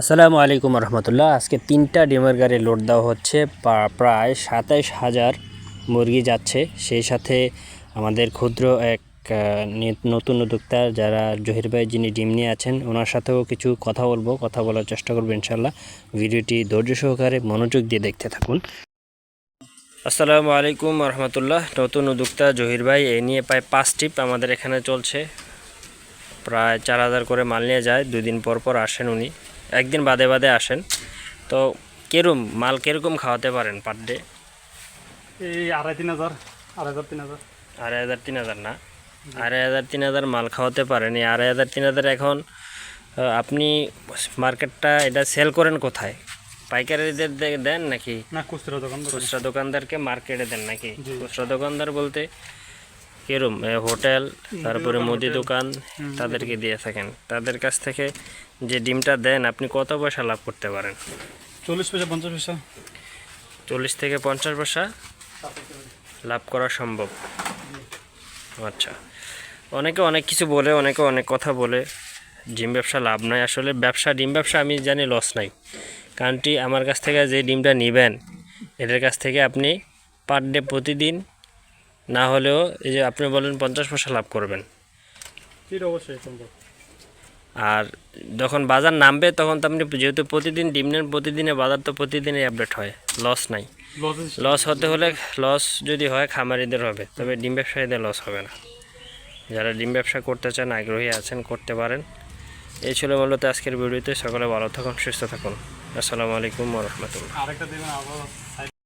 আসসালামু আলাইকুম রহমতুল্লাহ। আজকে তিনটা ডিমের গাড়ি লোড দেওয়া হচ্ছে প্রায় সাতাইশ হাজার মুরগি যাচ্ছে। সেই সাথে আমাদের ক্ষুদ্র এক নতুন উদ্যোক্তা যারা জহির ভাই যিনি ডিম নিয়ে আছেন, ওনার সাথেও কিছু কথা বলব, কথা বলার চেষ্টা করব ইনশাল্লাহ ভিডিওটি ধৈর্য সহকারে মনোযোগ দিয়ে দেখতে থাকুন। আসসালামু আলাইকুম রহমতুল্লাহ। নতুন উদ্যোক্তা জহির ভাই এই নিয়ে প্রায় পাঁচ টিপ আমাদের এখানে চলছে। প্রায় চার হাজার করে মাল নিয়ে যায়, দুদিন পর পর আসেন উনি। একদিন বাদে বাদে আসেন। তো কেরম মাল কীরকম খাওয়াতে পারেন পার ডে? এই আড়াই তিন হাজার আড়াই হাজার তিন হাজার। আড়াই হাজার তিন হাজার না? আড়াই হাজার তিন হাজার মাল খাওয়াতে পারেন। এই আড়াই হাজার তিন হাজার এখন আপনি মার্কেটটা এটা সেল করেন কোথায়? পাইকারিদের দেন নাকি? না খুচরা দোকান দোকান। খুচরা দোকানদারকে মার্কেটে দেন নাকি? খুচরা দোকানদার বলতে কিরম এ, হোটেল তারপরে মুদি দোকান তাদেরকে দিয়ে থাকেন। তাদের কাছ থেকে যে ডিমটা দেন আপনি কত পয়সা লাভ করতে পারেন? চল্লিশ পয়সা পঞ্চাশ পয়সা? চল্লিশ থেকে পঞ্চাশ পয়সা লাভ করা সম্ভব। আচ্ছা। অনেকে অনেক কিছু বলে অনেকে অনেক কথা বলে ডিম ব্যবসা লাভ নাই। আসলে ব্যবসা ডিম ব্যবসা আমি জানি লস নাই। কারণটি আমার কাছ থেকে যে ডিমটা নেবেন এদের কাছ থেকে আপনি পার ডে প্রতিদিন না হলেও এই যে আপনি বলেন পঞ্চাশ পয়সা লাভ করবেন। অবশ্যই সম্ভব। আর যখন বাজার নামবে তখন তো আপনি যেহেতু প্রতিদিন ডিম নেন প্রতিদিনে বাজার তো প্রতিদিনই আপডেট হয়। লস নাই। লস হতে হলে লস যদি হয় খামারিদের হবে। তবে ডিম ব্যবসায়ীদের লস হবে না। যারা ডিম ব্যবসা করতে চান আগ্রহী আছেন করতে পারেন। এই ছিল মূলত আজকের ভিডিওতে। সকলে ভালো থাকুন সুস্থ থাকুন। আসসালামু আলাইকুম রহমতুল্লাহ।